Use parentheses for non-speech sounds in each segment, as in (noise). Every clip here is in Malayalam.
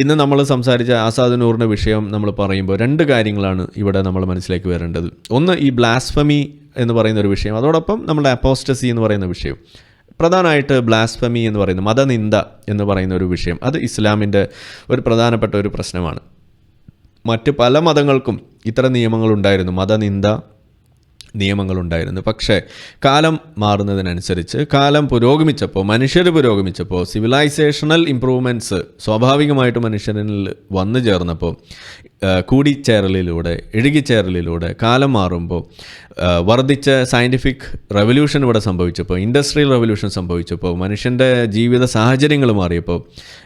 ഇന്ന് നമ്മൾ സംസാരിച്ച ആസാദ് നൂറിന്റെ വിഷയം നമ്മൾ പറയുമ്പോൾ രണ്ട് കാര്യങ്ങളാണ് ഇവിടെ നമ്മൾ മനസ്സിലേക്ക് വരേണ്ടത്. ഒന്ന് ഈ ബ്ലാസ്ഫമി എന്ന് പറയുന്ന ഒരു വിഷയം അതോടൊപ്പം നമ്മുടെ അപ്പോസ്റ്റസി എന്ന് പറയുന്ന വിഷയം. പ്രധാനമായിട്ട് ബ്ലാസ്ഫമി എന്ന് പറയുന്ന മതനിന്ദ എന്ന് പറയുന്ന ഒരു വിഷയം അത് ഇസ്ലാമിന്റെ ഒരു പ്രധാനപ്പെട്ട ഒരു പ്രശ്നമാണ്. മറ്റ് പല മതങ്ങൾക്കും ഇത്തരം നിയമങ്ങളുണ്ടായിരുന്നു മതനിന്ദ നിയമങ്ങളുണ്ടായിരുന്നു. പക്ഷേ കാലം മാറുന്നതിനനുസരിച്ച് കാലം പുരോഗമിച്ചപ്പോൾ മനുഷ്യർ പുരോഗമിച്ചപ്പോൾ സിവിലൈസേഷണൽ ഇമ്പ്രൂവ്മെന്റ്സ് സ്വാഭാവികമായിട്ട് മനുഷ്യരിൽ വന്നു ചേർന്നപ്പോൾ കൂടിച്ചേരലിലൂടെ ഇഴുകിച്ചേരലിലൂടെ കാലം മാറുമ്പോൾ വർദ്ധിച്ച സയന്റിഫിക് റെവല്യൂഷൻ ഇവിടെ സംഭവിച്ചപ്പോൾ ഇൻഡസ്ട്രിയൽ റെവല്യൂഷൻ സംഭവിച്ചപ്പോൾ മനുഷ്യന്റെ ജീവിത സാഹചര്യങ്ങൾ മാറിയപ്പോൾ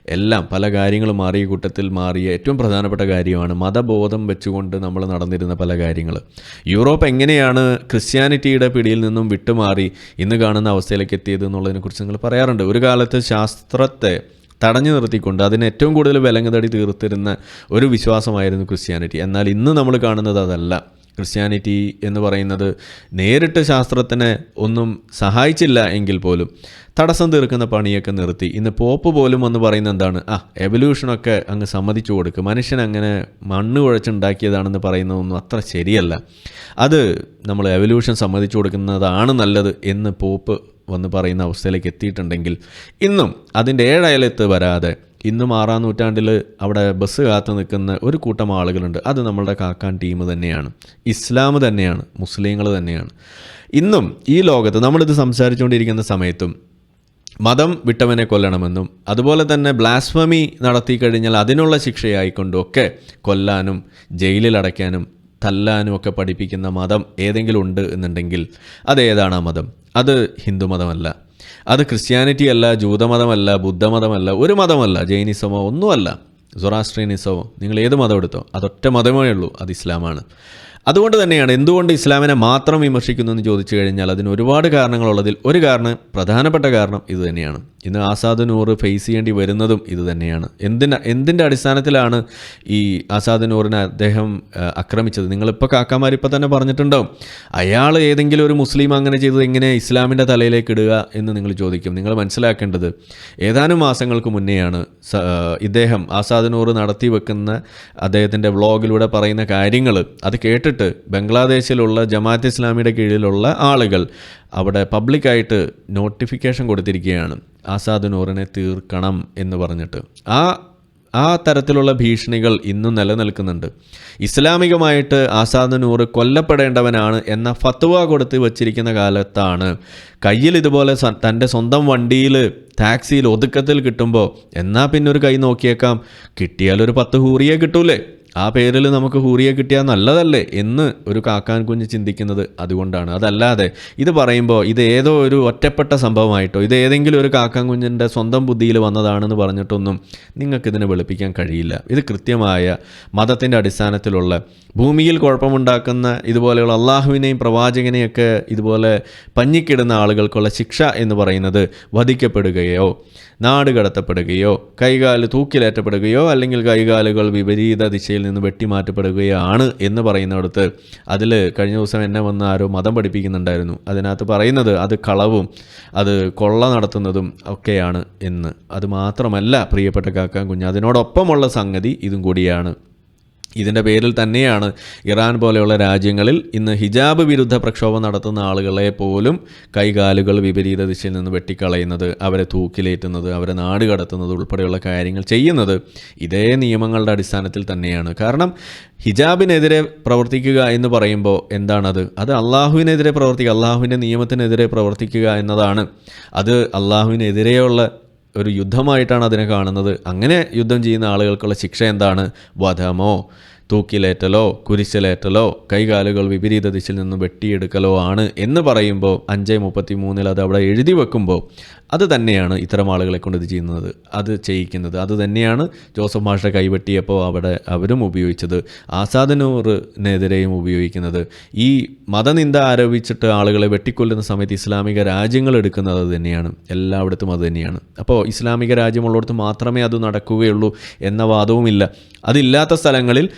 എല്ലാം പല കാര്യങ്ങളും മാറിയ കൂട്ടത്തിൽ മാറിയ ഏറ്റവും പ്രധാനപ്പെട്ട കാര്യമാണ് മതബോധം വെച്ചുകൊണ്ട് നമ്മൾ നടന്നിരുന്ന പല കാര്യങ്ങൾ. യൂറോപ്പ് എങ്ങനെയാണ് ക്രിസ്ത്യാനിറ്റിയുടെ പിടിയിൽ നിന്നും വിട്ടുമാറി ഇന്ന് കാണുന്ന അവസ്ഥയിലേക്ക് എത്തിയത് എന്നുള്ളതിനെക്കുറിച്ച് നിങ്ങൾ പറയാറുണ്ട്. ഒരു കാലത്ത് ശാസ്ത്രത്തെ തടഞ്ഞു നിർത്തിക്കൊണ്ട് അതിന് ഏറ്റവും കൂടുതൽ വിലങ്ങുതടി തീർത്തിരുന്ന ഒരു വിശ്വാസമായിരുന്നു ക്രിസ്ത്യാനിറ്റി. എന്നാൽ ഇന്ന് നമ്മൾ കാണുന്നത് അതല്ല. ക്രിസ്ത്യാനിറ്റി എന്ന് പറയുന്നത് നേരിട്ട് ശാസ്ത്രത്തിനെ ഒന്നും സഹായിച്ചില്ല എങ്കിൽ പോലും തടസ്സം തീർക്കുന്ന പണിയൊക്കെ നിർത്തി. ഇന്ന് പോപ്പ് പോലും എന്ന് പറയുന്ന എന്താണ്? ആ എവല്യൂഷനൊക്കെ അങ്ങ് സമ്മതിച്ചു കൊടുക്കുക മനുഷ്യൻ അങ്ങനെ മണ്ണ് കുഴച്ചുണ്ടാക്കിയതാണെന്ന് പറയുന്നതൊന്നും അത്ര ശരിയല്ല. അത് നമ്മൾ എവല്യൂഷൻ സമ്മതിച്ചു കൊടുക്കുന്നതാണ് നല്ലത് എന്ന് പോപ്പ് വന്ന് പറയുന്ന അവസ്ഥയിലേക്ക് എത്തിയിട്ടുണ്ടെങ്കിൽ ഇന്നും അതിന്റെ ഏഴയലത്ത് വരാതെ ഇന്നും ആറാം നൂറ്റാണ്ടിൽ അവിടെ ബസ് കാത്തു നിൽക്കുന്ന ഒരു കൂട്ടം ആളുകളുണ്ട്. അത് നമ്മളുടെ കാക്കാൻ ടീം തന്നെയാണ്. ഇസ്ലാം തന്നെയാണ്. മുസ്ലിങ്ങൾ തന്നെയാണ്. ഇന്നും ഈ ലോകത്ത് നമ്മളിത് സംസാരിച്ചുകൊണ്ടിരിക്കുന്ന സമയത്തും മതം വിട്ടവനെ കൊല്ലണമെന്നും അതുപോലെ തന്നെ ബ്ലാസ്ഫമി നടത്തി കഴിഞ്ഞാൽ അതിനുള്ള ശിക്ഷയായിക്കൊണ്ടും ഒക്കെ കൊല്ലാനും ജയിലിലടയ്ക്കാനും തല്ലാനും ഒക്കെ പഠിപ്പിക്കുന്ന മതം ഏതെങ്കിലും ഉണ്ട് എന്നുണ്ടെങ്കിൽ അതേതാണ് ആ മതം. അത് ഹിന്ദുമതമല്ല അത് ക്രിസ്ത്യാനിറ്റി അല്ല ജൂതമതമല്ല ബുദ്ധമതമല്ല ഒരു മതമല്ല ജൈനിസമോ ഒന്നുമല്ല. സൊറാസ്ട്രീനിസമോ നിങ്ങൾ ഏത് മതം എടുത്തോ അതൊറ്റ മതമേ ഉള്ളൂ അത് ഇസ്ലാമാണ്. അതുകൊണ്ട് തന്നെയാണ് എന്തുകൊണ്ട് ഇസ്ലാമിനെ മാത്രം വിമർശിക്കുന്നു എന്ന് ചോദിച്ചു കഴിഞ്ഞാൽ അതിന് ഒരുപാട് കാരണങ്ങളുള്ളതിൽ ഒരു കാരണം പ്രധാനപ്പെട്ട കാരണം ഇത് തന്നെയാണ്. ഇന്ന് ആസാദ് നൂറ് ഫേസ് ചെയ്യേണ്ടി വരുന്നതും ഇത് തന്നെയാണ്. എന്തിന് എന്തിന്റെ അടിസ്ഥാനത്തിലാണ് ഈ ആസാദ് നൂറിനെ അദ്ദേഹം ആക്രമിച്ചത്? നിങ്ങളിപ്പോൾ കാക്കാമാർ ഇപ്പോൾ തന്നെ പറഞ്ഞിട്ടുണ്ടാവും അയാൾ ഏതെങ്കിലും ഒരു മുസ്ലിം അങ്ങനെ ചെയ്തത് എങ്ങനെ ഇസ്ലാമിന്റെ തലയിലേക്ക് ഇടുക എന്ന് നിങ്ങൾ ചോദിക്കും. നിങ്ങൾ മനസ്സിലാക്കേണ്ടത് ഏതാനും മാസങ്ങൾക്ക് മുന്നെയാണ് ഇദ്ദേഹം ആസാദ് നൂറ് നടത്തി വെക്കുന്ന അദ്ദേഹത്തിന്റെ വ്ളോഗിലൂടെ പറയുന്ന കാര്യങ്ങൾ അത് കേട്ടിട്ട് ബംഗ്ലാദേശിലുള്ള ജമാഅത്ത് ഇസ്ലാമിയുടെ കീഴിലുള്ള ആളുകൾ അവിടെ പബ്ലിക്കായിട്ട് നോട്ടിഫിക്കേഷൻ കൊടുത്തിരിക്കുകയാണ് ആസാദ് നൂറിനെ തീർക്കണം എന്ന് പറഞ്ഞിട്ട്. ആ ആ തരത്തിലുള്ള ഭീഷണികൾ ഇന്നും നിലനിൽക്കുന്നുണ്ട്. ഇസ്ലാമികമായിട്ട് ആസാദ് നൂറ് കൊല്ലപ്പെടേണ്ടവനാണ് എന്ന ഫത്വ കൊടുത്ത് വച്ചിരിക്കുന്ന കാലത്താണ് കയ്യിൽ ഇതുപോലെ തന്റെ സ്വന്തം വണ്ടിയിൽ ടാക്സിയിൽ ഒതുക്കത്തിൽ കിട്ടുമ്പോൾ എന്നാൽ പിന്നെ ഒരു കൈ നോക്കിയേക്കാം കിട്ടിയാൽ ഒരു പത്ത് ഹൂറിയേ കിട്ടൂലേ? ആ പേരിൽ നമുക്ക് ഹൂറിയെ കിട്ടിയാൽ നല്ലതല്ലേ എന്ന് ഒരു കാക്കാൻ കുഞ്ഞ് ചിന്തിക്കുന്നത് അതുകൊണ്ടാണ്. അതല്ലാതെ ഇത് പറയുമ്പോൾ ഇത് ഏതോ ഒരു ഒറ്റപ്പെട്ട സംഭവമായിട്ടോ ഇത് ഏതെങ്കിലും ഒരു കാക്കാൻ കുഞ്ഞിന്റെ സ്വന്തം ബുദ്ധിയിൽ വന്നതാണെന്ന് പറഞ്ഞിട്ടൊന്നും നിങ്ങൾക്കിതിനെ വെളുപ്പിക്കാൻ കഴിയില്ല. ഇത് കൃത്യമായ മതത്തിന്റെ അടിസ്ഥാനത്തിലുള്ള ഭൂമിയിൽ കുഴപ്പമുണ്ടാക്കുന്ന ഇതുപോലെയുള്ള അള്ളാഹുവിനെയും പ്രവാചകനെയൊക്കെ ഇതുപോലെ പഞ്ഞിക്കിടുന്ന ആളുകൾക്കുള്ള ശിക്ഷ എന്ന് പറയുന്നത് വധിക്കപ്പെടുകയോ നാട് കടത്തപ്പെടുകയോ കൈകാൽ തൂക്കിലേറ്റപ്പെടുകയോ അല്ലെങ്കിൽ കൈകാലുകൾ വിപരീത ദിശയിൽ നിന്ന് വെട്ടിമാറ്റപ്പെടുകയോ ആണ് എന്ന് പറയുന്നിടത്ത് അതിൽ കഴിഞ്ഞ ദിവസം എന്നെ വന്ന് ആരോ മതം പഠിപ്പിക്കുന്നുണ്ടായിരുന്നു. അതിനകത്ത് പറയുന്നത് അത് കളവും അത് കൊള്ള നടത്തുന്നതും ഒക്കെയാണ് എന്ന്. അത് മാത്രമല്ല പ്രിയപ്പെട്ട കാക്കാൻ കുഞ്ഞ് അതിനോടൊപ്പമുള്ള സംഗതി ഇതും കൂടിയാണ്. ഇതിന്റെ പേരിൽ തന്നെയാണ് ഇറാൻ പോലെയുള്ള രാജ്യങ്ങളിൽ ഇന്ന് ഹിജാബ് വിരുദ്ധ പ്രക്ഷോഭം നടത്തുന്ന ആളുകളെ പോലും കൈകാലുകൾ വിപരീത ദിശയിൽ നിന്ന് വെട്ടിക്കളയുന്നത് അവരെ തൂക്കിലേറ്റുന്നത് അവരെ നാട് കടത്തുന്നത് ഉൾപ്പെടെയുള്ള കാര്യങ്ങൾ ചെയ്യുന്നത് ഇതേ നിയമങ്ങളുടെ അടിസ്ഥാനത്തിൽ തന്നെയാണ്. കാരണം ഹിജാബിനെതിരെ പ്രവർത്തിക്കുക എന്ന് പറയുമ്പോൾ എന്താണത്? അത് അള്ളാഹുവിനെതിരെ പ്രവർത്തിക്കുക അള്ളാഹുവിന്റെ നിയമത്തിനെതിരെ പ്രവർത്തിക്കുക എന്നതാണ്. അത് അള്ളാഹുവിനെതിരെയുള്ള ഒരു യുദ്ധമായിട്ടാണ് അതിനെ കാണുന്നത്. അങ്ങനെ യുദ്ധം ചെയ്യുന്ന ആളുകൾക്കുള്ള ശിക്ഷ എന്താണ്? വധമോ? തൂക്കിലേറ്റലോ കുരിശിലേറ്റലോ കൈകാലുകൾ വിപരീത ദിശയിൽ നിന്ന് വെട്ടിയെടുക്കലോ ആണ് എന്ന് പറയുമ്പോൾ അഞ്ച് മുപ്പത്തി മൂന്നിൽ അത് അവിടെ എഴുതി വെക്കുമ്പോൾ അത് തന്നെയാണ് ഇത്തരം ആളുകളെ കൊണ്ട് ഇത് ചെയ്യുന്നത് അത് ചെയ്യിക്കുന്നത്. അത് തന്നെയാണ് ജോസഫ് മാഷ കൈവെട്ടിയപ്പോൾ അവിടെ അവരും ഉപയോഗിച്ചത് ആസാദിനൂറിനെതിരെയും ഉപയോഗിക്കുന്നത്. ഈ മതനിന്ദ ആരോപിച്ചിട്ട് ആളുകളെ വെട്ടിക്കൊല്ലുന്ന സമയത്ത് ഇസ്ലാമിക രാജ്യങ്ങൾ എടുക്കുന്നത് അത് തന്നെയാണ് എല്ലായിടത്തും അത് തന്നെയാണ്. അപ്പോൾ ഇസ്ലാമിക രാജ്യമുള്ളിടത്ത് മാത്രമേ അത് നടക്കുകയുള്ളൂ എന്ന വാദവുമില്ല. അതില്ലാത്ത സ്ഥലങ്ങളിൽ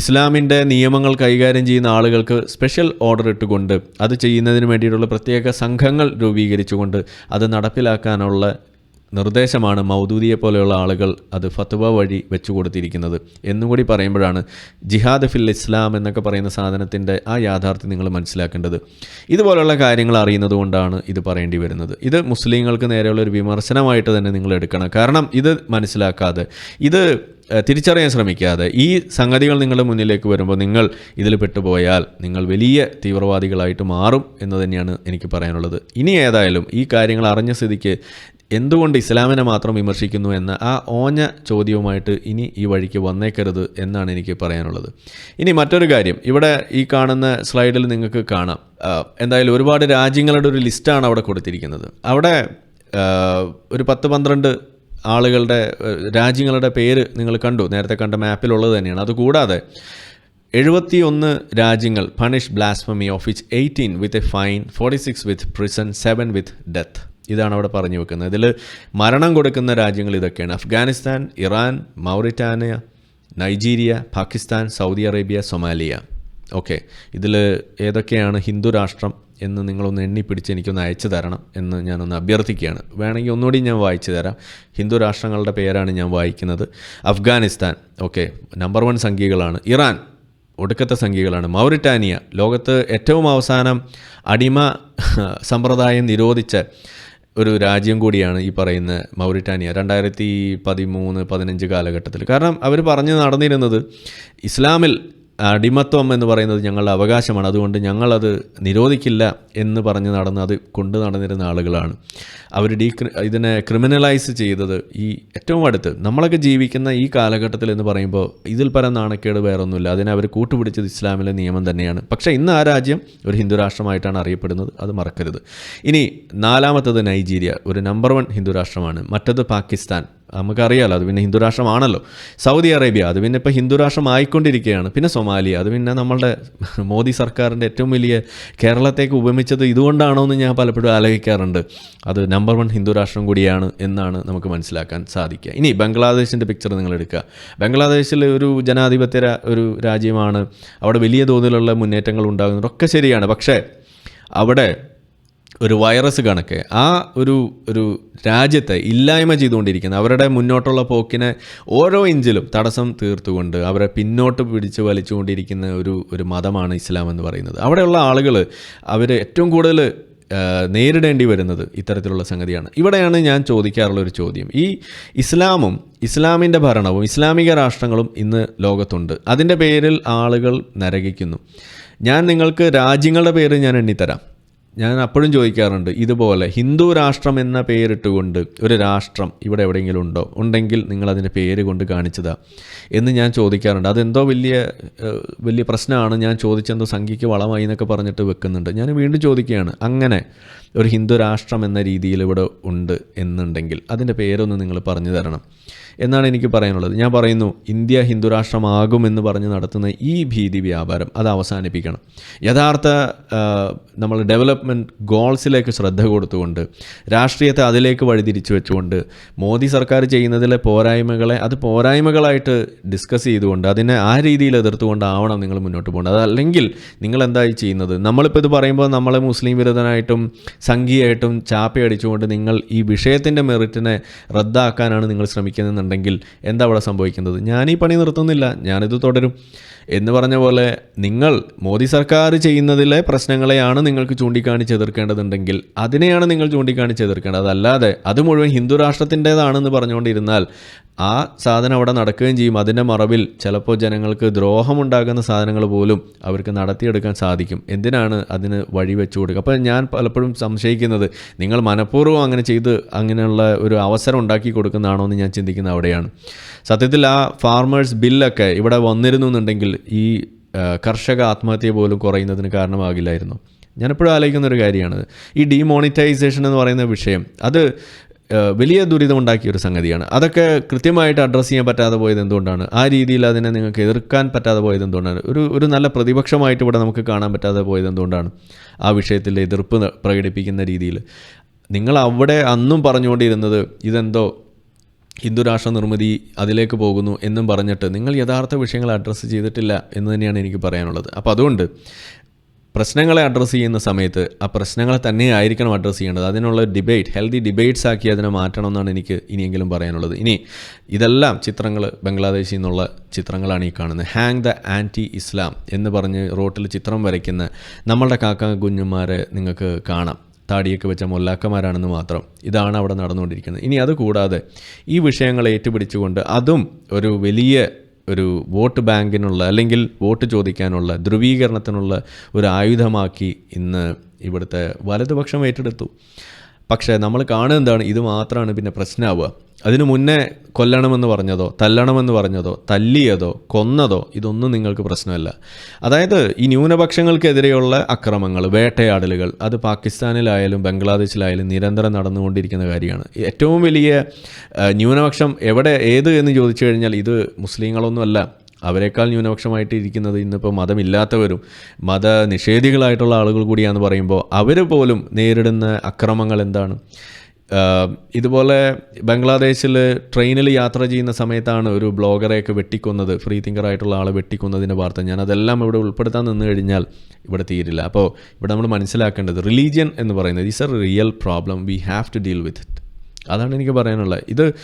ഇസ്ലാമിന്റെ നിയമങ്ങൾ കൈകാര്യം ചെയ്യുന്ന ആളുകൾക്ക് സ്പെഷ്യൽ ഓർഡർ ഇട്ടുകൊണ്ട് അത് ചെയ്യുന്നതിന് വേണ്ടിയിട്ടുള്ള പ്രത്യേക സംഘങ്ങൾ രൂപീകരിച്ചുകൊണ്ട് അത് നടപ്പിലാക്കാനുള്ള നിർദ്ദേശമാണ് മൗദൂദിയെ പോലെയുള്ള ആളുകൾ അത് ഫത്വ വഴി വെച്ചു കൊടുത്തിരിക്കുന്നത്. എന്നുകൂടി പറയുമ്പോഴാണ് ജിഹാദ് ഫിൽ ഇസ്ലാം എന്നൊക്കെ പറയുന്ന സാധനത്തിന്റെ ആ യാഥാർത്ഥ്യം നിങ്ങൾ മനസ്സിലാക്കേണ്ടത്. ഇതുപോലുള്ള കാര്യങ്ങൾ അറിയുന്നത് കൊണ്ടാണ് ഇത് പറയേണ്ടി വരുന്നത്. ഇത് മുസ്ലിങ്ങൾക്ക് നേരെയുള്ള ഒരു വിമർശനമായിട്ട് തന്നെ നിങ്ങൾ എടുക്കണം. കാരണം ഇത് മനസ്സിലാക്കാതെ. ഇത് തിരിച്ചറിയാൻ ശ്രമിക്കാതെ ഈ സംഗതികൾ നിങ്ങളുടെ മുന്നിലേക്ക് വരുമ്പോൾ നിങ്ങൾ ഇതിൽ പെട്ടുപോയാൽ നിങ്ങൾ വലിയ തീവ്രവാദികളായിട്ട് മാറും എന്ന് തന്നെയാണ് എനിക്ക് പറയാനുള്ളത്. ഇനി ഏതായാലും ഈ കാര്യങ്ങൾ അറിഞ്ഞ സ്ഥിതിക്ക് എന്തുകൊണ്ട് ഇസ്ലാമിനെ മാത്രം വിമർശിക്കുന്നു എന്ന ആ ഓഞ്ഞ ചോദ്യവുമായിട്ട് ഇനി ഈ വഴിക്ക് വന്നേക്കരുത് എന്നാണ് എനിക്ക് പറയാനുള്ളത്. ഇനി മറ്റൊരു കാര്യം ഇവിടെ ഈ കാണുന്ന സ്ലൈഡിൽ നിങ്ങൾക്ക് കാണാം. എന്തായാലും ഒരുപാട് രാജ്യങ്ങളുടെ ഒരു ലിസ്റ്റാണ് അവിടെ കൊടുത്തിരിക്കുന്നത്. അവിടെ ഒരു പത്ത് പന്ത്രണ്ട് ആളുകളുടെ രാജ്യങ്ങളുടെ പേര് നിങ്ങൾ കണ്ടു നേരത്തെ കണ്ട മാപ്പിലുള്ളത് തന്നെയാണ്. അതുകൂടാതെ എഴുപത്തി ഒന്ന് രാജ്യങ്ങൾ punish blasphemy of which eighteen with a fine forty six with prison seven with death ഇതാണ് അവിടെ പറഞ്ഞു വെക്കുന്നത്. ഇതിൽ മരണം കൊടുക്കുന്ന രാജ്യങ്ങൾ ഇതൊക്കെയാണ്. Afghanistan Iran Mauritania Nigeria Pakistan Saudi Arabia Somalia. Okay. ഇതിൽ ഏതൊക്കെയാണ് ഹിന്ദു രാഷ്ട്രം എന്ന് നിങ്ങളൊന്ന് എണ്ണിപ്പിടിച്ച് എനിക്കൊന്ന് അയച്ചു തരണം എന്ന് ഞാനൊന്ന് അഭ്യർത്ഥിക്കുകയാണ്. വേണമെങ്കിൽ ഒന്നുകൂടി ഞാൻ വായിച്ചു തരാം. ഹിന്ദു രാഷ്ട്രങ്ങളുടെ പേരാണ് ഞാൻ വായിക്കുന്നത്. അഫ്ഗാനിസ്ഥാൻ ഓക്കെ നമ്പർ വൺ സംഖ്യകളാണ്. ഇറാൻ ഒടുക്കത്തെ സംഖ്യകളാണ്. മൗറിറ്റാനിയ ലോകത്ത് ഏറ്റവും അവസാനം അടിമ (laughs) സമ്പ്രദായം നിരോധിച്ച ഒരു രാജ്യം കൂടിയാണ് ഈ പറയുന്ന മൗറിറ്റാനിയ രണ്ടായിരത്തി പതിമൂന്ന് പതിനഞ്ച് കാലഘട്ടത്തിൽ. കാരണം അവർ പറഞ്ഞു നടന്നിരുന്നത് ഇസ്ലാമിൽ അടിമത്വം എന്ന് പറയുന്നത് ഞങ്ങളുടെ അവകാശമാണ്. അതുകൊണ്ട് ഞങ്ങളത് നിരോധിക്കില്ല എന്ന് പറഞ്ഞ് നടന്ന് അത് കൊണ്ട് നടന്നിരുന്ന ആളുകളാണ്. അവർ ഡീ ഇതിനെ ക്രിമിനലൈസ് ചെയ്തത് ഈ ഏറ്റവും അടുത്ത്. നമ്മളൊക്കെ ജീവിക്കുന്ന ഈ കാലഘട്ടത്തിൽ എന്ന് പറയുമ്പോൾ ഇതിൽ പരം നാണക്കേട് വേറൊന്നുമില്ല. അതിനെ അവർ കൂട്ടുപിടിച്ചത് ഇസ്ലാമിലെ നിയമം തന്നെയാണ്. പക്ഷേ ഇന്ന് ആ രാജ്യം ഒരു ഹിന്ദു രാഷ്ട്രമായിട്ടാണ് അറിയപ്പെടുന്നത്. അത് മറക്കരുത്. ഇനി നാലാമത്തത് നൈജീരിയ. ഒരു നമ്പർ വൺ ഹിന്ദു രാഷ്ട്രമാണ്. മറ്റത് പാകിസ്ഥാൻ. നമുക്കറിയാലോ അത് പിന്നെ ഹിന്ദുരാഷ്ട്രമാണല്ലോ സൗദി അറേബ്യ അത് പിന്നെ ഇപ്പോൾ ഹിന്ദുരാഷ്ട്രം ആയിക്കൊണ്ടിരിക്കുകയാണ് പിന്നെ സൊമാലിയ അത് പിന്നെ നമ്മളുടെ മോദി സർക്കാരിന്റെ ഏറ്റവും വലിയ കേരളത്തേക്ക് ഉപമിച്ചത് ഇതുകൊണ്ടാണോ എന്ന് ഞാൻ പലപ്പോഴും ആലോചിക്കാറുണ്ട്. അത് നമ്പർ വൺ ഹിന്ദുരാഷ്ട്രം കൂടിയാണ് എന്നാണ് നമുക്ക് മനസ്സിലാക്കാൻ സാധിക്കുക. ഇനി ബംഗ്ലാദേശിന്റെ പിക്ചർ നിങ്ങൾ എടുക്കുക. ബംഗ്ലാദേശിൽ ഒരു ജനാധിപത്യ ഒരു രാജ്യമാണ്. അവിടെ വലിയ തോതിലുള്ള മുന്നേറ്റങ്ങൾ ഉണ്ടാകുന്നുണ്ട് ഒക്കെ ശരിയാണ്. പക്ഷേ അവിടെ ഒരു വൈറസ് കണക്ക്. ആ ഒരു ഒരു രാജ്യത്തെ ഇല്ലായ്മ ചെയ്തുകൊണ്ടിരിക്കുന്ന അവരുടെ മുന്നോട്ടുള്ള പോക്കിനെ ഓരോ ഇഞ്ചിലും തടസ്സം തീർത്തുകൊണ്ട് അവരെ പിന്നോട്ട് പിടിച്ച് വലിച്ചുകൊണ്ടിരിക്കുന്ന ഒരു ഒരു മതമാണ് ഇസ്ലാം എന്ന് പറയുന്നത്. അവിടെയുള്ള ആളുകൾ അവർ ഏറ്റവും കൂടുതൽ നേരിടേണ്ടി വരുന്നത് ഇത്തരത്തിലുള്ള സംഗതിയാണ്. ഇവിടെയാണ് ഞാൻ ചോദിക്കാറുള്ള ഒരു ചോദ്യം. ഈ ഇസ്ലാമും ഇസ്ലാമിന്റെ ഭരണവും ഇസ്ലാമിക രാഷ്ട്രങ്ങളും ഇന്ന് ലോകത്തുണ്ട്. അതിന്റെ പേരിൽ ആളുകൾ നരകിക്കുന്നു. ഞാൻ നിങ്ങൾക്ക് രാജ്യങ്ങളുടെ പേര് ഞാൻ എണ്ണിത്തരാം. ഞാൻ അപ്പോഴും ചോദിക്കാറുണ്ട് ഇതുപോലെ ഹിന്ദു രാഷ്ട്രം എന്ന പേരിട്ടുകൊണ്ട് ഒരു രാഷ്ട്രം ഇവിടെ എവിടെയെങ്കിലും ഉണ്ടോ? ഉണ്ടെങ്കിൽ നിങ്ങൾ അതിന്റെ പേര് കൊണ്ട് കാണിച്ചതാ എന്ന് ഞാൻ ചോദിക്കാറുണ്ട്. അതെന്തോ വലിയ വലിയ പ്രശ്നമാണ്. ഞാൻ ചോദിച്ചെന്തോ സംഖ്യയ്ക്ക് വളമായി എന്നൊക്കെ പറഞ്ഞിട്ട് വെക്കുന്നുണ്ട്. ഞാൻ വീണ്ടും ചോദിക്കുകയാണ് അങ്ങനെ ഒരു ഹിന്ദു രാഷ്ട്രം എന്ന രീതിയിൽ ഇവിടെ ഉണ്ട് എന്നുണ്ടെങ്കിൽ അതിന്റെ പേരൊന്ന് നിങ്ങൾ പറഞ്ഞു തരണം. എന്നാണ് എനിക്ക് പറയാനുള്ളത്. ഞാൻ പറയുന്നു ഇന്ത്യ ഹിന്ദുരാഷ്ട്രമാകുമെന്ന് പറഞ്ഞ് നടത്തുന്ന ഈ ഭീതി വ്യാപാരം അത് അവസാനിപ്പിക്കണം. യഥാർത്ഥ നമ്മൾ ഡെവലപ്മെന്റ് ഗോൾസിലേക്ക് ശ്രദ്ധ കൊടുത്തുകൊണ്ട് രാഷ്ട്രീയത്തെ അതിലേക്ക് വഴിതിരിച്ചു വെച്ചുകൊണ്ട് മോദി സർക്കാർ ചെയ്യുന്നതിലെ പോരായ്മകളെ അത് പോരായ്മകളായിട്ട് ഡിസ്കസ് ചെയ്തുകൊണ്ട് അതിനെ ആ രീതിയിൽ എതിർത്തുകൊണ്ടാവണം നിങ്ങൾ മുന്നോട്ട് പോകേണ്ടത്. അതല്ലെങ്കിൽ നിങ്ങൾ എന്തായി ചെയ്യുന്നത്? നമ്മളിപ്പോൾ ഇത് പറയുമ്പോൾ നമ്മളെ മുസ്ലിം വിരുദ്ധനായിട്ടും സംഘീയായിട്ടും ചാപ്പയടിച്ചുകൊണ്ട് നിങ്ങൾ ഈ വിഷയത്തിന്റെ മെറിറ്റിനെ റദ്ദാക്കാനാണ് നിങ്ങൾ ശ്രമിക്കുന്നതെന്നുണ്ടെങ്കിൽ എന്താ അവിടെ സംഭവിക്കുന്നത്? ഞാൻ ഈ പണി നിർത്തുന്നില്ല ഞാനിത് തുടരും. എന്ന് പറഞ്ഞ പോലെ നിങ്ങൾ മോദി സർക്കാർ ചെയ്യുന്നതിലെ പ്രശ്നങ്ങളെയാണ് നിങ്ങൾക്ക് ചൂണ്ടിക്കാണിച്ച് എതിർക്കേണ്ടതുണ്ടെങ്കിൽ അതിനെയാണ് നിങ്ങൾ ചൂണ്ടിക്കാണിച്ച് എതിർക്കേണ്ടത്. അതല്ലാതെ അത് മുഴുവൻ ഹിന്ദു രാഷ്ട്രത്തിന്റേതാണെന്ന് പറഞ്ഞുകൊണ്ടിരുന്നാൽ ആ സാധനം അവിടെ നടക്കുകയും ചെയ്യും. അതിന്റെ മറവിൽ ചിലപ്പോൾ ജനങ്ങൾക്ക് ദ്രോഹമുണ്ടാകുന്ന സാധനങ്ങൾ പോലും അവർക്ക് നടത്തിയെടുക്കാൻ സാധിക്കും. എന്തിനാണ് അതിന് വഴി വെച്ചു കൊടുക്കുക? അപ്പോൾ ഞാൻ പലപ്പോഴും സംശയിക്കുന്നത് നിങ്ങൾ മനഃപൂർവം അങ്ങനെ ചെയ്ത് അങ്ങനെയുള്ള ഒരു അവസരം ഉണ്ടാക്കി കൊടുക്കുന്നതാണോ എന്ന് ഞാൻ ചിന്തിക്കുന്നത് അവിടെയാണ്. സത്യത്തിൽ ആ ഫാർമേഴ്സ് ബില്ലൊക്കെ ഇവിടെ വന്നിരുന്നു എന്നുണ്ടെങ്കിൽ ഈ കർഷക ആത്മഹത്യ പോലും കുറയുന്നതിന് കാരണമാകില്ലായിരുന്നു. ഞാനെപ്പോഴും ആലോചിക്കുന്ന ഒരു കാര്യമാണ്. ഈ ഡീമോണിറ്റൈസേഷൻ എന്ന് പറയുന്ന വിഷയം അത് വലിയ ദുരിതമുണ്ടാക്കിയ ഒരു സംഗതിയാണ്. അതൊക്കെ കൃത്യമായിട്ട് അഡ്രസ്സ് ചെയ്യാൻ പറ്റാതെ പോയത് എന്തുകൊണ്ടാണ്? ആ രീതിയിൽ അതിനെ നിങ്ങൾക്ക് എതിർക്കാൻ പറ്റാതെ പോയത് എന്തുകൊണ്ടാണ്? ഒരു ഒരു നല്ല പ്രതിപക്ഷമായിട്ട് ഇവിടെ നമുക്ക് കാണാൻ പറ്റാതെ പോയത് എന്തുകൊണ്ടാണ്? ആ വിഷയത്തിൽ എതിർപ്പ് പ്രകടിപ്പിക്കുന്ന രീതിയിൽ. നിങ്ങൾ അവിടെ അന്നും പറഞ്ഞുകൊണ്ടിരുന്നത് ഇതെന്തോ ഹിന്ദു രാഷ്ട്ര നിർമ്മിതി അതിലേക്ക് പോകുന്നു എന്നും പറഞ്ഞിട്ട് നിങ്ങൾ യഥാർത്ഥ വിഷയങ്ങൾ അഡ്രസ്സ് ചെയ്തിട്ടില്ല എന്ന് തന്നെയാണ് എനിക്ക് പറയാനുള്ളത്. അപ്പോൾ അതുകൊണ്ട് പ്രശ്നങ്ങളെ അഡ്രസ്സ് ചെയ്യുന്ന സമയത്ത് ആ പ്രശ്നങ്ങളെ തന്നെ ആയിരിക്കണം അഡ്രസ്സ് ചെയ്യേണ്ടത്. അതിനുള്ള ഡിബേറ്റ് ഹെൽത്തി ഡിബേറ്റ്സ് ആക്കി അതിനെ മാറ്റണം എന്നാണ് എനിക്ക് ഇനിയെങ്കിലും പറയാനുള്ളത്. ഇനി ഇതെല്ലാം ചിത്രങ്ങൾ ബംഗ്ലാദേശിൽ നിന്നുള്ള ചിത്രങ്ങളാണ് ഈ കാണുന്നത്. ഹാങ് ദ ആന്റി ഇസ്ലാം എന്ന് പറഞ്ഞ് റോട്ടിൽ ചിത്രം വരയ്ക്കുന്ന നമ്മളുടെ കാക്ക കുഞ്ഞുമാരെ നിങ്ങൾക്ക് കാണാം. താടിയൊക്കെ വെച്ച മൊല്ലാക്കമാരാണെന്ന് മാത്രം. ഇതാണ് അവിടെ നടന്നുകൊണ്ടിരിക്കുന്നത്. ഇനി അതുകൂടാതെ ഈ വിഷയങ്ങളെ ഏറ്റുപിടിച്ചുകൊണ്ട് അതും ഒരു വലിയ ഒരു വോട്ട് ബാങ്കിനുള്ള അല്ലെങ്കിൽ വോട്ട് ചോദിക്കാനുള്ള ധ്രുവീകരണത്തിനുള്ള ഒരു ആയുധമാക്കി ഇന്ന് ഇവിടുത്തെ വലതുപക്ഷം ഏറ്റെടുത്തു. പക്ഷേ നമ്മൾ കാണുക എന്താണ്? ഇത് മാത്രമാണ് പിന്നെ പ്രശ്നമാവുക അതിനു മുന്നേ കൊല്ലണമെന്ന് പറഞ്ഞതോ തല്ലണമെന്ന് പറഞ്ഞതോ തല്ലിയതോ കൊന്നതോ ഇതൊന്നും നിങ്ങൾക്ക് പ്രശ്നമല്ല. അതായത് ഈ ന്യൂനപക്ഷങ്ങൾക്കെതിരെയുള്ള അക്രമങ്ങൾ വേട്ടയാടലുകൾ അത് പാകിസ്ഥാനിലായാലും ബംഗ്ലാദേശിലായാലും നിരന്തരം നടന്നുകൊണ്ടിരിക്കുന്ന കാര്യമാണ്. ഏറ്റവും വലിയ ന്യൂനപക്ഷം എവിടെ ഏത് എന്ന് ചോദിച്ചു കഴിഞ്ഞാൽ ഇത് മുസ്ലിങ്ങളൊന്നുമല്ല. അവരെക്കാൾ ന്യൂനപക്ഷമായിട്ട് ഇരിക്കുന്നത് ഇന്നിപ്പോൾ മതമില്ലാത്തവരും മത നിഷേധികളായിട്ടുള്ള ആളുകൾ കൂടിയാണെന്ന് പറയുമ്പോൾ അവർ പോലും നേരിടുന്ന അക്രമങ്ങൾ എന്താണ്? ഇതുപോലെ ബംഗ്ലാദേശിൽ ട്രെയിനിൽ യാത്ര ചെയ്യുന്ന സമയത്താണ് ഒരു ബ്ലോഗറെയൊക്കെ വെട്ടിക്കൊന്നത് ഫ്രീ തിങ്കറായിട്ടുള്ള ആളെ വെട്ടിക്കൊന്നതിന്റെ വാർത്ത. ഞാൻ അതെല്ലാം ഇവിടെ ഉൾപ്പെടുത്താൻ നിന്ന് കഴിഞ്ഞാൽ ഇവിടെ തീരില്ല. അപ്പോൾ ഇവിടെ നമ്മൾ മനസ്സിലാക്കേണ്ടത് റിലീജിയൻ എന്ന് പറയുന്നത് is a real problem we have to deal with it അതാണ് എനിക്ക് പറയാനുള്ളത്. ഇത്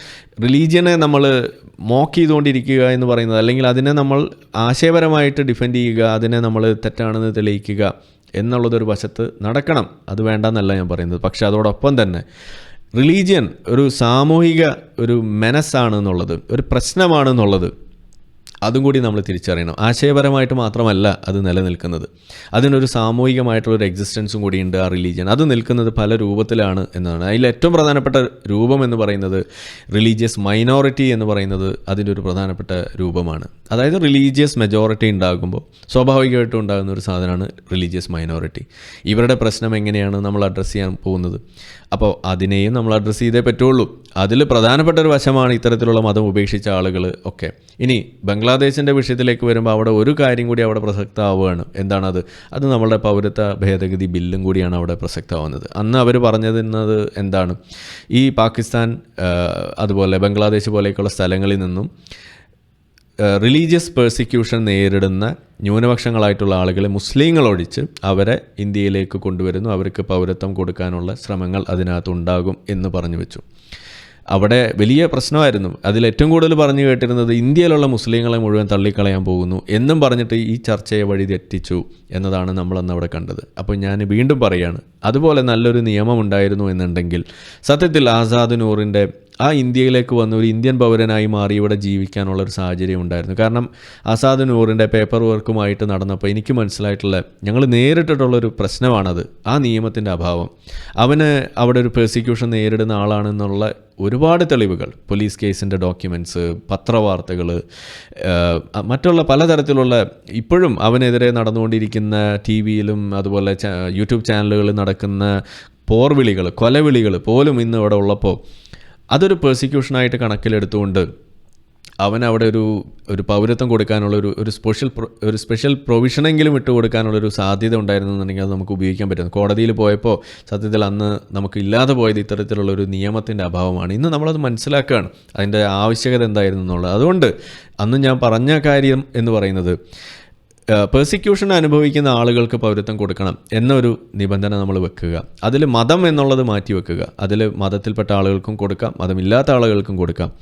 റിലീജിയനെ നമ്മൾ മോക്ക് ചെയ്തുകൊണ്ടിരിക്കുക എന്ന് പറയുന്നത് അല്ലെങ്കിൽ അതിനെ നമ്മൾ ആശയപരമായിട്ട് ഡിഫെൻഡ് ചെയ്യുക അതിനെ നമ്മൾ തെറ്റാണെന്ന് തെളിയിക്കുക എന്നുള്ളതൊരു വശത്ത് നടക്കണം. അത് വേണ്ടെന്നല്ല ഞാൻ പറയുന്നത്. പക്ഷേ അതോടൊപ്പം തന്നെ റിലീജിയൻ ഒരു സാമൂഹിക ഒരു മെനസ്സാണ് എന്നുള്ളത് ഒരു പ്രശ്നമാണ് എന്നുള്ളത് അതും കൂടി നമ്മൾ തിരിച്ചറിയണം. ആശയപരമായിട്ട് മാത്രമല്ല അത് നിലനിൽക്കുന്നത്. അതിനൊരു സാമൂഹികമായിട്ടുള്ളൊരു എക്സിസ്റ്റൻസും കൂടിയുണ്ട് ആ റിലീജിയൻ അത് നിൽക്കുന്നത് പല രൂപത്തിലാണ് എന്നാണ്. അതിൽ ഏറ്റവും പ്രധാനപ്പെട്ട രൂപം എന്ന് പറയുന്നത് റിലീജിയസ് മൈനോറിറ്റി എന്ന് പറയുന്നത് അതിന്റെ ഒരു പ്രധാനപ്പെട്ട രൂപമാണ്. അതായത് റിലീജിയസ് മെജോറിറ്റി ഉണ്ടാകുമ്പോൾ സ്വാഭാവികമായിട്ടും ഉണ്ടാകുന്ന ഒരു സാധനമാണ് റിലീജിയസ് മൈനോറിറ്റി ഇവരുടെ പ്രശ്നം എങ്ങനെയാണ് നമ്മൾ അഡ്രസ്സ് ചെയ്യാൻ പോകുന്നത്? അപ്പോൾ അതിനെയും നമ്മൾ അഡ്രസ്സ് ചെയ്തേ പറ്റുള്ളൂ. അതിൽ പ്രധാനപ്പെട്ട ഒരു വശമാണ് ഇത്തരത്തിലുള്ള മതം ഉപേക്ഷിച്ച ആളുകൾ ഒക്കെ. ഇനി ബംഗ്ലാദേശിന്റെ വിഷയത്തിലേക്ക് വരുമ്പോൾ അവിടെ ഒരു കാര്യം കൂടി അവിടെ പ്രസക്തമാവുകയാണ് എന്താണത്? അത് നമ്മളുടെ പൗരത്വ ഭേദഗതി ബില്ലും കൂടിയാണ് അവിടെ പ്രസക്തമാവുന്നത് അന്ന് അവർ പറഞ്ഞിരുന്നത് എന്താണ്? ഈ പാകിസ്ഥാൻ അതുപോലെ ബംഗ്ലാദേശ് പോലെയൊക്കെയുള്ള സ്ഥലങ്ങളിൽ നിന്നും റിലീജിയസ് പേഴ്സിക്യൂഷൻ നേരിടുന്ന ന്യൂനപക്ഷങ്ങളായിട്ടുള്ള ആളുകളെ മുസ്ലിങ്ങൾ ഒഴിച്ച് അവരെ ഇന്ത്യയിലേക്ക് കൊണ്ടുവരുന്നു. അവർക്ക് പൗരത്വം കൊടുക്കാനുള്ള ശ്രമങ്ങൾ അതിനകത്ത് ഉണ്ടാകും എന്ന് പറഞ്ഞു വെച്ചു. അവിടെ വലിയ പ്രശ്നമായിരുന്നു. അതിൽ ഏറ്റവും കൂടുതൽ പറഞ്ഞു കേട്ടിരുന്നത് ഇന്ത്യയിലുള്ള മുസ്ലിങ്ങളെ മുഴുവൻ തള്ളിക്കളയാൻ പോകുന്നു എന്നും പറഞ്ഞിട്ട് ഈ ചർച്ചയെ വഴി തെറ്റിച്ചു എന്നതാണ് നമ്മളന്ന് അവിടെ കണ്ടത്. അപ്പോൾ ഞാൻ വീണ്ടും പറയാണ് അതുപോലെ നല്ലൊരു നിയമം ഉണ്ടായിരുന്നു എന്നുണ്ടെങ്കിൽ സത്യത്തിൽ ആസാദ് നൂറിന്റെ ആ ഇന്ത്യയിലേക്ക് വന്ന ഒരു ഇന്ത്യൻ പൗരനായി മാറി ഇവിടെ ജീവിക്കാനുള്ള ഒരു സാഹചര്യം ഉണ്ടായിരുന്നു. കാരണം ആസാദ് നൂറിന്റെ പേപ്പർ വർക്കുമായിട്ട് നടന്നപ്പോൾ എനിക്ക് മനസ്സിലായിട്ടുള്ള ഞങ്ങൾ നേരിട്ടിട്ടുള്ളൊരു പ്രശ്നമാണത്. ആ നിയമത്തിന്റെ അഭാവം. അവന് അവിടെ ഒരു പ്രോസിക്യൂഷൻ നേരിടുന്ന ആളാണെന്നുള്ള ഒരുപാട് തെളിവുകൾ. പോലീസ് കേസിന്റെ ഡോക്യുമെന്റ്സ് പത്രവാർത്തകൾ മറ്റുള്ള പലതരത്തിലുള്ള ഇപ്പോഴും അവനെതിരെ നടന്നുകൊണ്ടിരിക്കുന്ന ടി വിയിലും അതുപോലെ യൂട്യൂബ് ചാനലുകളിൽ നടക്കുന്ന പോർവിളികൾ കൊലവിളികൾ പോലും ഇന്ന് ഇവിടെ ഉള്ളപ്പോൾ അതൊരു പെർസിക്യൂഷനായിട്ട് കണക്കിലെടുത്തുകൊണ്ട് അവൻ അവിടെ ഒരു ഒരു പൗരത്വം കൊടുക്കാനുള്ള ഒരു ഒരു സ്പെഷ്യൽ ഒരു സ്പെഷ്യൽ പ്രൊവിഷനെങ്കിലും ഇട്ട് കൊടുക്കാനുള്ള ഒരു സാധ്യത ഉണ്ടായിരുന്നെന്നുണ്ടെങ്കിൽ അത് നമുക്ക് ഉപയോഗിക്കാൻ പറ്റും. കോടതിയിൽ പോയപ്പോൾ സത്യത്തിൽ അന്ന് നമുക്ക് ഇല്ലാതെ പോയത് ഇത്തരത്തിലുള്ള ഒരു നിയമത്തിന്റെ അഭാവമാണ്. ഇന്ന് നമ്മളത് മനസ്സിലാക്കുകയാണ്. അതിന്റെ ആവശ്യകത എന്തായിരുന്നു എന്നുള്ളത്. അതുകൊണ്ട് അന്ന് ഞാൻ പറഞ്ഞ കാര്യം എന്ന് പറയുന്നത് പെർസിക്യൂഷൻ അനുഭവിക്കുന്ന ആളുകൾക്ക് പൗരത്വം കൊടുക്കണം എന്നൊരു നിബന്ധന നമ്മൾ വെക്കുക. അതിൽ മതം എന്നുള്ളത് മാറ്റി വെക്കുക. അതിൽ മതത്തിൽപ്പെട്ട ആളുകൾക്കും കൊടുക്കാം മതമില്ലാത്ത ആളുകൾക്കും കൊടുക്കാം.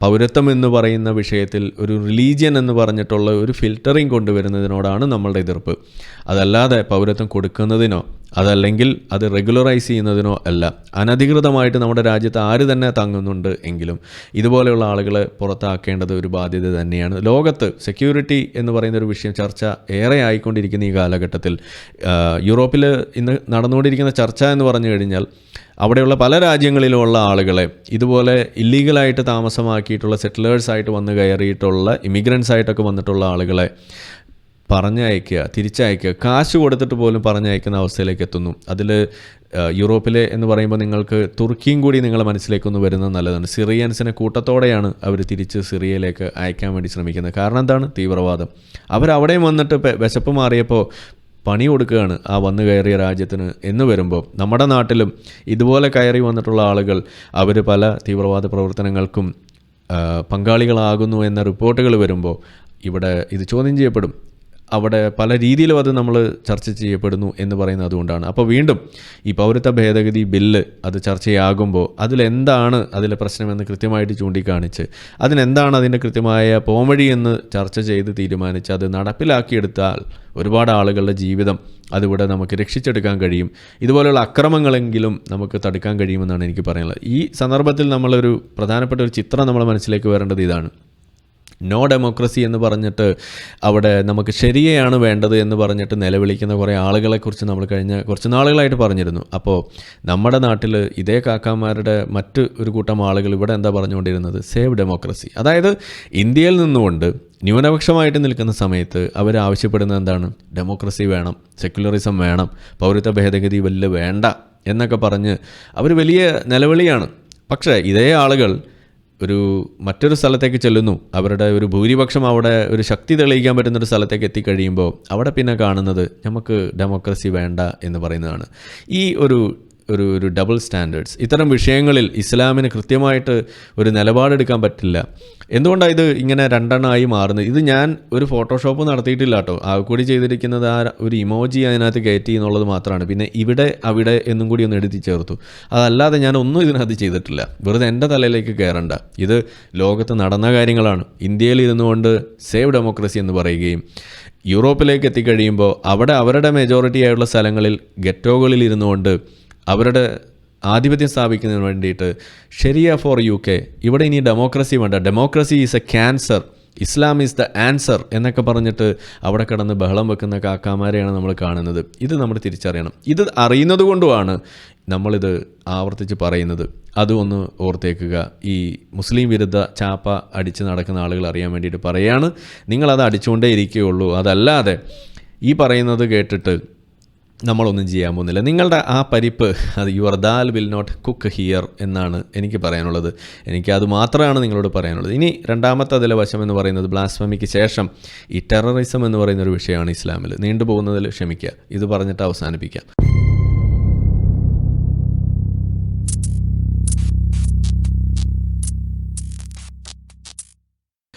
പൗരത്വം എന്ന് പറയുന്ന വിഷയത്തിൽ ഒരു റിലീജിയൻ എന്ന് പറഞ്ഞിട്ടുള്ള ഒരു ഫിൽറ്ററിങ് കൊണ്ടുവരുന്നതിനോടാണ് നമ്മളുടെ എതിർപ്പ്. അതല്ലാതെ പൗരത്വം കൊടുക്കുന്നതിനോ അതല്ലെങ്കിൽ അത് റെഗുലറൈസ് ചെയ്യുന്നതിനോ അല്ല. അനധികൃതമായിട്ട് നമ്മുടെ രാജ്യത്ത് ആര് തന്നെ തങ്ങുന്നുണ്ട് എങ്കിലും ഇതുപോലെയുള്ള ആളുകളെ പുറത്താക്കേണ്ടത് ഒരു ബാധ്യത തന്നെയാണ്. ലോകത്ത് സെക്യൂരിറ്റി എന്ന് പറയുന്ന ഒരു വിഷയം ചർച്ച ഏറെ ആയിക്കൊണ്ടിരിക്കുന്ന ഈ കാലഘട്ടത്തിൽ യൂറോപ്പിൽ ഇന്ന് നടന്നുകൊണ്ടിരിക്കുന്ന ചർച്ച എന്ന് പറഞ്ഞു കഴിഞ്ഞാൽ അവിടെയുള്ള പല രാജ്യങ്ങളിലുമുള്ള ആളുകളെ ഇതുപോലെ ഇല്ലീഗലായിട്ട് താമസമാക്കിയിട്ടുള്ള സെറ്റിലേഴ്സായിട്ട് വന്ന് കയറിയിട്ടുള്ള ഇമിഗ്രൻസ് ആയിട്ടൊക്കെ വന്നിട്ടുള്ള ആളുകളെ പറഞ്ഞയക്കുക തിരിച്ചയക്കുക കാശ് കൊടുത്തിട്ട് പോലും പറഞ്ഞയക്കുന്ന അവസ്ഥയിലേക്ക് എത്തുന്നു. അതിൽ യൂറോപ്പിലെ എന്ന് പറയുമ്പോൾ നിങ്ങൾക്ക് തുർക്കിയും കൂടി നിങ്ങളെ മനസ്സിലേക്കൊന്ന് വരുന്നത് നല്ലതാണ്. സിറിയൻസിനെ കൂട്ടത്തോടെയാണ് അവർ തിരിച്ച് സിറിയയിലേക്ക് അയക്കാൻ വേണ്ടി ശ്രമിക്കുന്നത്. കാരണം എന്താണ്? തീവ്രവാദം. അവരവിടെയും വന്നിട്ട് വിശപ്പ് മാറിയപ്പോൾ പണി കൊടുക്കുകയാണ് ആ വന്നു കയറിയ രാജ്യത്തിന് എന്ന് വരുമ്പോൾ. നമ്മുടെ നാട്ടിലും ഇതുപോലെ കയറി വന്നിട്ടുള്ള ആളുകൾ അവർ പല തീവ്രവാദ പ്രവർത്തനങ്ങൾക്കും പങ്കാളികളാകുന്നു എന്ന റിപ്പോർട്ടുകൾ വരുമ്പോൾ ഇവിടെ ഇത് ചോദ്യം ചെയ്യപ്പെടും. അവിടെ പല രീതിയിലും അത് നമ്മൾ ചർച്ച ചെയ്യപ്പെടുന്നു എന്ന് പറയുന്നത് അതുകൊണ്ടാണ് അപ്പോൾ വീണ്ടും ഈ പൗരത്വ ഭേദഗതി ബില്ല് അത് ചർച്ചയാകുമ്പോൾ അതിലെന്താണ് അതിലെ പ്രശ്നമെന്ന് കൃത്യമായിട്ട് ചൂണ്ടിക്കാണിച്ച് അതിനെന്താണ് അതിന്റെ കൃത്യമായ പോംവഴി എന്ന് ചർച്ച ചെയ്ത് തീരുമാനിച്ച് അത് നടപ്പിലാക്കിയെടുത്താൽ ഒരുപാട് ആളുകളുടെ ജീവിതം അതിവിടെ നമുക്ക് രക്ഷിച്ചെടുക്കാൻ കഴിയും. ഇതുപോലെയുള്ള അക്രമങ്ങളെങ്കിലും നമുക്ക് തടുക്കാൻ കഴിയുമെന്നാണ് എനിക്ക് പറയാനുള്ളത്. ഈ സന്ദർഭത്തിൽ നമ്മളൊരു പ്രധാനപ്പെട്ട ഒരു ചിത്രം നമ്മൾ മനസ്സിലേക്ക് വരേണ്ടത് ഇതാണ്. നോ ഡെമോക്രസി എന്ന് പറഞ്ഞിട്ട് അവിടെ നമുക്ക് ശരിയാണ് വേണ്ടത് എന്ന് പറഞ്ഞിട്ട് നിലവിളിക്കുന്ന കുറേ ആളുകളെക്കുറിച്ച് നമ്മൾ കഴിഞ്ഞ കുറച്ച് നാളുകളായിട്ട് പറഞ്ഞിരുന്നു. അപ്പോൾ നമ്മുടെ നാട്ടിൽ ഇതേ കാക്കാമാരുടെ മറ്റ് ഒരു കൂട്ടം ആളുകൾ ഇവിടെ എന്താ പറഞ്ഞുകൊണ്ടിരുന്നത്? സേവ് ഡെമോക്രസി അതായത് ഇന്ത്യയിൽ നിന്നുകൊണ്ട് ന്യൂനപക്ഷമായിട്ട് നിൽക്കുന്ന സമയത്ത് അവർ ആവശ്യപ്പെടുന്നത് എന്താണ്? ഡെമോക്രസി വേണം സെക്യുലറിസം വേണം പൗരത്വ ഭേദഗതി വലിയ വേണ്ട എന്നൊക്കെ പറഞ്ഞ് അവർ വലിയ നിലവിളിയാണ്. പക്ഷേ ഇതേ ആളുകൾ ഒരു മറ്റൊരു സ്ഥലത്തേക്ക് ചെല്ലുന്നു. അവരുടെ ഒരു ഭൂരിപക്ഷം അവിടെ ഒരു ശക്തി തെളിയിക്കാൻ പറ്റുന്ന ഒരു സ്ഥലത്തേക്ക് എത്തിക്കഴിയുമ്പോൾ അവിടെ പിന്നെ കാണുന്നത് നമുക്ക് ഡെമോക്രസി വേണ്ട എന്ന് പറയുന്നതാണ്. ഈ ഒരു ഒരു ഒരു ഡബിൾ സ്റ്റാൻഡേർഡ്സ് ഇത്തരം വിഷയങ്ങളിൽ ഇസ്ലാമിന് കൃത്യമായിട്ട് ഒരു നിലപാടെടുക്കാൻ പറ്റില്ല. എന്തുകൊണ്ടാണ് ഇത് ഇങ്ങനെ രണ്ടെണ്ണമായി മാറുന്നത്? ഇത് ഞാൻ ഒരു ഫോട്ടോഷോപ്പ് നടത്തിയിട്ടില്ല കേട്ടോ. കൂടി ചെയ്തിരിക്കുന്നത് ആ ഒരു ഇമോജി അതിനകത്ത് കയറ്റി എന്നുള്ളത് മാത്രമാണ്. പിന്നെ ഇവിടെ അവിടെ എന്നും കൂടി ഒന്ന് എഴുതി ചേർത്തു. അതല്ലാതെ ഞാൻ ഒന്നും ഇതിനകത്ത് ചെയ്തിട്ടില്ല. വെറുതെ എന്റെ തലയിലേക്ക് കയറണ്ട. ഇത് ലോകത്ത് നടന്ന കാര്യങ്ങളാണ്. ഇന്ത്യയിൽ ഇരുന്നുകൊണ്ട് സേവ് ഡെമോക്രസി എന്ന് പറയുകയും യൂറോപ്പിലേക്ക് എത്തിക്കഴിയുമ്പോൾ അവിടെ അവരുടെ മെജോറിറ്റി ആയുള്ള സ്ഥലങ്ങളിൽ ഗെറ്റോകളിൽ ഇരുന്നുകൊണ്ട് അവരുടെ ആധിപത്യം സ്ഥാപിക്കുന്നതിന് വേണ്ടിയിട്ട് ഷെരിയ ഫോർ യു കെ. ഇവിടെ ഇനി ഡെമോക്രസി വേണ്ട. Democracy is a cancer Islam is the answer എന്നൊക്കെ പറഞ്ഞിട്ട് അവിടെ കിടന്ന് ബഹളം വെക്കുന്ന കാക്കാമാരെയാണ് നമ്മൾ കാണുന്നത്. ഇത് നമ്മൾ തിരിച്ചറിയണം. ഇത് അറിയുന്നത് കൊണ്ടുമാണ് നമ്മളിത് ആവർത്തിച്ച് പറയുന്നത്. അതൊന്ന് ഓർത്തേക്കുക. ഈ മുസ്ലിം വിരുദ്ധ ചാപ്പ അടിച്ച് നടക്കുന്ന ആളുകൾ അറിയാൻ വേണ്ടിയിട്ട് പറയാണ്. നിങ്ങളത് അടിച്ചുകൊണ്ടേ ഇരിക്കുകയുള്ളൂ. അതല്ലാതെ ഈ പറയുന്നത് കേട്ടിട്ട് നമ്മളൊന്നും ചെയ്യാൻ പോകുന്നില്ല. നിങ്ങളുടെ ആ പരിപ്പ് അത് your dal will not cook here എന്നാണ് എനിക്ക് പറയാനുള്ളത്. എനിക്ക് അത് മാത്രമാണ് നിങ്ങളോട് പറയാനുള്ളത്. ഇനി രണ്ടാമത്തെ അതിലെ വശം എന്ന് പറയുന്നത് ബ്ലാസ്മമിക്ക് ശേഷം ഈ ടെററിസം എന്ന് പറയുന്ന ഒരു വിഷയമാണ് ഇസ്ലാമിൽ നീണ്ടുപോകുന്നതിൽ ക്ഷമിക്കുക. ഇത് പറഞ്ഞിട്ട് അവസാനിപ്പിക്കാം.